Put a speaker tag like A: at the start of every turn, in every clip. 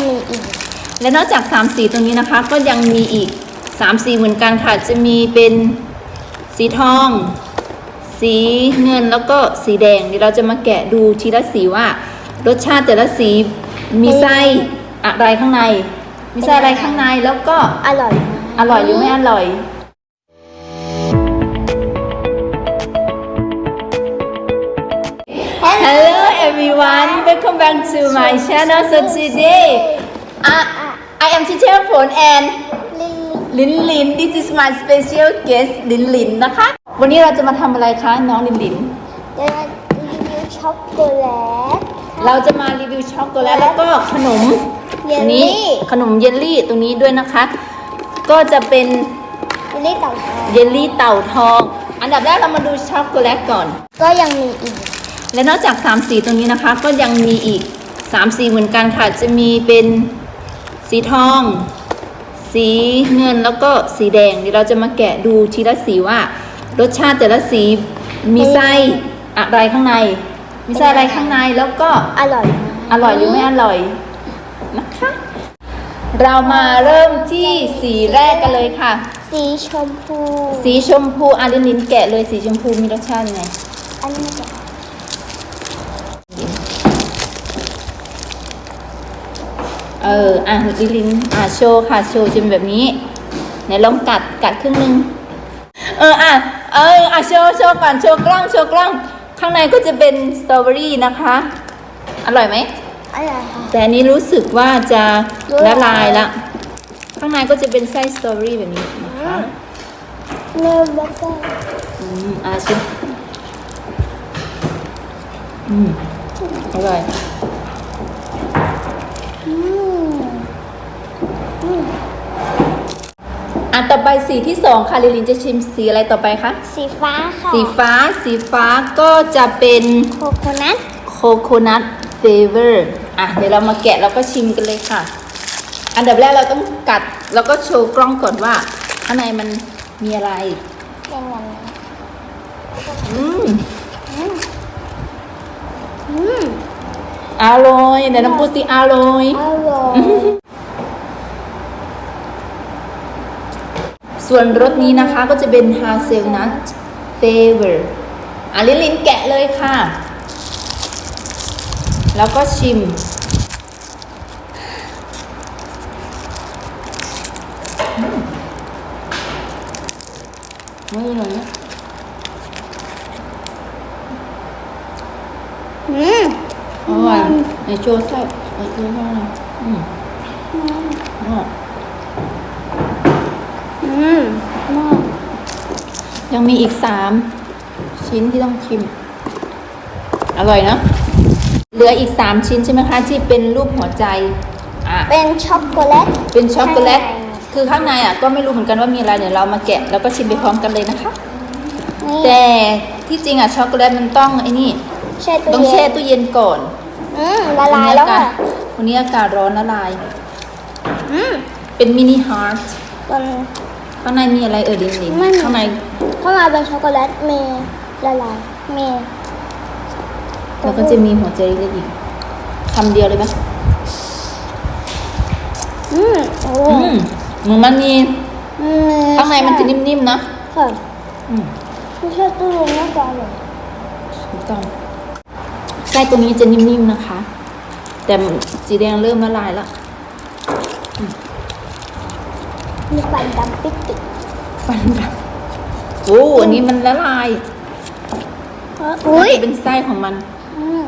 A: ยังมีอีก
B: และนอกจาก3สีตรงนี้นะคะ ก็ยังมีอีก3สีเหมือนกันค่ะ จะมีเป็นสีทอง สีเงินแล้วก็สีแดงเดี๋ยวเราจะมาแกะดูทีละสีว่า รสชาติแต่ละสีมีไส้อะไรข้างใน มีไส้อะไรข้างในแล้วก็
A: อร่อยไหม
B: อร่อยหรือไม่อร่อย Hello everyone welcome back to my channel so today uh, I am teacher Phon and
A: ลิลลี่
B: ลินลิน this is my special guest ลินลินนะคะ วันนี้เราจะมาทำอะไรคะน้องลินลิน
A: เดี๋ยวเรารีวิวช็อกโกแลต
B: เราจะมารีวิวช็อกโกแลตแล้วก็ขนม
A: เยล
B: ตรงนี้
A: ลี่
B: ขนมเยลลี่ตรงนี้ด้วยนะคะ ก็จะเป็น
A: เยลลี่เต่าทอง
B: เยลลี่เต่าทอง อันดับแรกเรามาดูช็อกโกแลตก่อน
A: ก็ยังมีอีก
B: และนอกจาก 3 สีตรงนี้นะคะ ก็ยังมีอีก 3 สีเหมือนกันค่ะ จะมีเป็นสีทอง สีเงินแล้วก็สีแดงเดี๋ยวเราจะมาแกะดูทีละสีว่า รสชาติแต่ละสีมีไส้อะไรข้างใน มีไส้อะไรข้างในแล้วก็
A: อร่อยไหม
B: อร่อยหรือไม่อร่อยนะคะ เรามาเริ่มที่สีแรกกันเลยค่ะ
A: สีชมพู
B: สีชมพูอารินลินแกะเลยสีชมพูมีรสชาติยังไง
A: อันนี้จะ
B: เออ อะลิลินอะโชว์ค่ะ โชว์จะเป็นแบบนี้ไหนลองกัดกัดครึ่งหนึง เออ อะ เออ อะ โชว์ โชว์ก่อน โชว์กล้อง โชว์กล้อง ข้างในก็จะเป็นสตรอเบอรี่นะคะ อร่อยไหม
A: อร่อยค่ะ
B: แต่อันนี้รู้สึกว่าจะ
A: ละ
B: ละ
A: ลา
B: ลายยละ ข้างในก็จะเป็นไส้สตรอเบอรี่แบบนี้นะคะ
A: เริ่มแล้วก็
B: อืม อะชิมอืม อร่อย
A: อืมอืม
B: อ่ะต่อไปสีที่สองค่ะลิลินจะชิมสีอะไรต่อไปคะ
A: สีฟ้าค่ะ
B: สีฟ้าสีฟ้าก็จะเป็น
A: โคโคนัท
B: โคโคนัทเฟเวอร์อะเดี๋ยวเรามาแกะแล้วก็ชิมกันเลยค่ะ อันดับแรกเราต้องกัดแล้วก็โชว์กล้องก่อนว่าข้างในมันมีอะไร
A: เป็นยังไง
B: อืม
A: อืม
B: อร่อยเดี๋ยวน้ำปูสิอร่อย
A: อร่อย
B: ส่วนรสนี้นะคะก็จะเป็นฮาเซลนัทเฟเวอร์อะลินลินแกะเลยค่ะ แล้วก็ชิม ไม่อร่อยนะ
A: อืม
B: อร่อยในโชว์ไส้ในโชว์ไส้หน่อยอืมอร่อย
A: อืมมาก
B: ยังมีอีกสามชิ้นที่ต้องชิม อร่อยเนอะเหลืออีกสามชิ้นใช่ไหมคะ ที่เป็นรูปหัวใจอะ
A: เป็นช็อกโกแลต
B: เป็นช็อกโกแลต
A: ข้างใน
B: คือข้างในอะก็ไม่รู้เหมือนกันว่ามีอะไรเดี๋ยวเรามาแกะแล้วก็ชิมไปพร้อมกันเลยนะคะ
A: นี่
B: แต่ที่จริงอะช็อกโกแลตมันต้องไอ้นี่
A: แช่ตู้
B: ต้อง
A: เย็
B: แช่
A: น
B: ตู้เย็นก่อน
A: อืมละลายแล้วค่ะ
B: วันนี้อากาศร้อนละลาย
A: อืม
B: เป็นมินิฮาร์ท
A: มัน
B: ข้างในมีอะไรเออลินลิน
A: ไม่มี
B: ข้างใน
A: ข้างในเป็นช็อกโกแลตเมย์ละลายเมย์
B: แล้วก็จะมีหัวใจเล็กๆอีกคำเดียวเลยไหม
A: อืมโอ้
B: อืมเหมือนมันมี
A: อื
B: ข้างในมันจะนิ่มๆนะ
A: ค่ะ
B: อืม
A: ไม่ใช่ตู้เย็นน่าจะอร่อย
B: ถูกต้องไส้ตัวนี้จะนิ่มๆนะคะ แต่สีแดงเริ่มละลายแล้ว
A: มีฟันดำปิดติด
B: ฟันแบบ โอ้อันนี้มันละลาย
A: อุ้ย
B: มันจะเป็นไส้ของมัน
A: อืม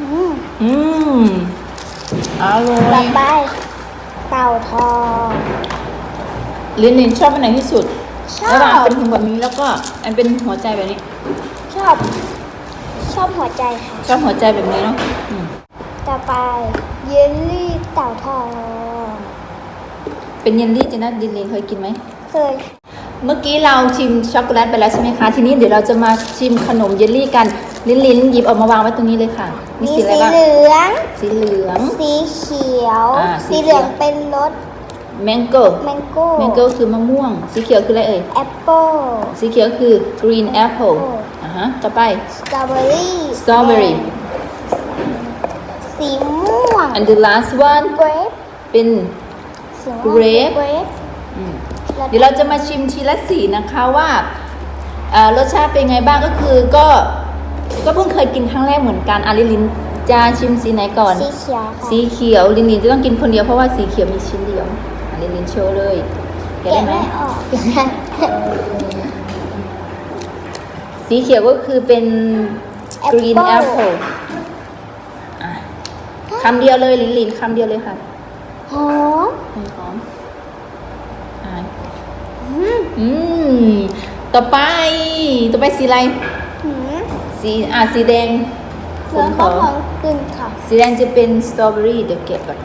A: อืม
B: อืมอร่อ
A: ต่อยไปเต่าทอง
B: ลินลินชอบอันไหนที่สุด
A: ชอบ
B: ระหว่างเป็นถุงแบบนี้แล้วก็อันเป็นหัวใจแบบนี้
A: ชอบ ชอบหัวใจค่ะ
B: ชอบหัวใจแบบนี้เนาะอืม
A: ต่อไปเยลลี่เต่าทอง
B: เป็นเยลลี่จีน่าลินลินเคยกินไหม
A: เคย
B: เมื่อกี้เราชิมช็อกโกแลตไปแล้วใช่ไหมคะ ทีนี้เดี๋ยวเราจะมาชิมขนมเยลลี่กัน ลิ้นลิ้นหยิบออกมาวางไว้ตรงนี้เลยค่ะ มี
A: มี
B: สีอะไร
A: สี
B: บ้าง
A: เหลือง
B: สีเหลือง
A: สีเขียว
B: อ่าสี
A: สี
B: เขียว
A: เหลืองเป็นรส
B: แมงโก้
A: แมงโก้
B: แมงโก้คือมะม่วง สีเขียวคืออะไรเอ่ย
A: แอปเปิ้ล
B: สีเขียวคือ green apple
A: โอ้
B: อ่าฮะ ต่อไป
A: สตรอเบอรี่
B: strawberry
A: สีม่วง
B: and the last one
A: เกรป
B: เป็น
A: สีม่วง
B: Grape
A: เกรป
B: อืมเดี๋ยวเราจะมาชิมทีละสีนะคะว่าเอ่อรสชาติเป็นไงบ้างก็คือก็ก็เพิ่งเคยกินครั้งแรกเหมือนกันอาริลินจะชิมสีไหนก่อน
A: สีเขียวค่ะ
B: สีเขียวลินลินจะต้องกินคนเดียวเพราะว่าสีเขียวมีชิ้นเดียวอาริลินโชว์เลยแกะ
A: แกะ
B: ได้ไหม
A: ไม่ออก
B: สีเขียวก็คือเป็น green
A: Apple
B: apple อะคำเดียวเลยลินลินคำเดียวเลยค่ะ
A: หอม
B: หอมอะ
A: อืม
B: อืม ต่อไป ต่อไปสีอะไร
A: หืม
B: สีอะสีแดงผ
A: เนื้อ
B: มข
A: ข้า
B: อ
A: วของกึ่งค่ะ
B: สีแดงจะเป็นสตรอเบอรี่เดี๋ยวเก็บก่อน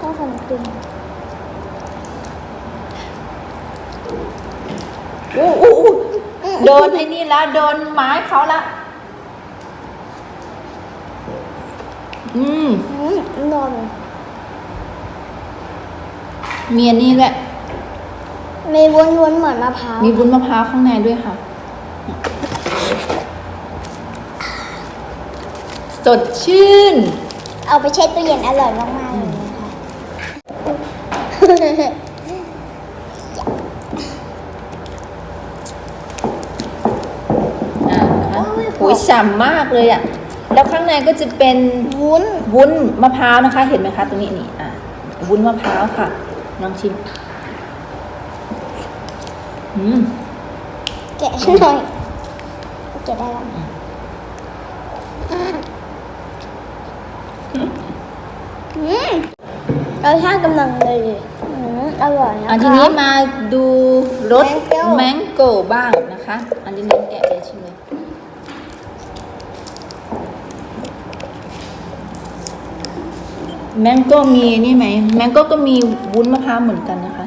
A: ข้าวของกึ่ง
B: อู้อู้อู้โดนไอ้นี่ละโดนไม้เขาละ อืม
A: อืมนอน
B: มีอันนี้แหละ
A: มีวนๆเหมือนมะพร้าว
B: มีบุญมะพร้าวข้างในด้วยค่ะ สดชื่น
A: เอาไปแช่ตู้เย็นอร่อยมากๆเลยนะคะ
B: อ่าค่ะโอ้ยฉ่ำมากเลยอะ แล้วข้างในก็จะเป็น
A: วุ้น
B: วุ้นมะพร้าวนะคะ เห็นไหมคะตรงนี้นี่ อะ วุ้นมะพร้าวค่ะลองชิม อืม
A: แกะหน่อยแกะได้แล้วอืมรสชาติกำลังเลยอืมอร่อยนะคะ
B: อันทีนี้มาดูรส
A: Mango
B: แมงโก้บ้างนะคะ อันนี้เน้นแกะเลยชิมเลยแมงโก้มีนี่ไหมแมงโก้ก็มีวุ้นมะพร้าวเหมือนกันนะคะ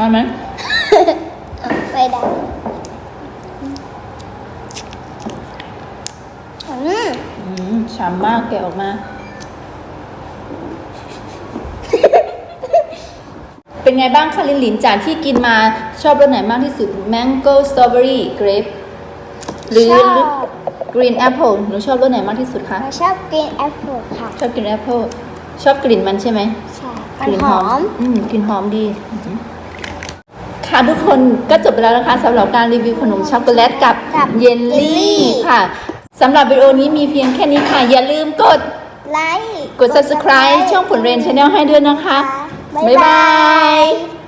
B: เอาไหม
A: ไปได้อืม
B: อืมฉ่ำมากแกะออกมา เป็นไงบ้างคะลินหลินจากที่กินมาชอบรสไหนมากที่สุด Mango Strawberry Grape หรือ
A: ชอบ
B: Green Apple หนูชอบรสไหนมากที่สุดคะ
A: หนูชอบกินแอปเปิลค่ะ
B: ชอบกิน Apple ชอบกลิ่นมันใช่ไหม
A: ใช่
B: ก
A: มัน
B: ลิ่น
A: หอม
B: อืมกลิ่นหอมดีอือหือ ค่ะทุกคนก็จบไปแล้วนะคะสำหรับการรีวิวขนมช็อกโกแลตกับ
A: กับ
B: เยล
A: เยลลี่
B: ลี่ค่ะสำหรับวิดีโอนี้มีเพียงแค่นี้ค่ะ อย่าลืมกด
A: ไลค์
B: กด subscribe ช่องผลเรนชาแนลให้ด้วยนะคะ
A: บ๊ายบาย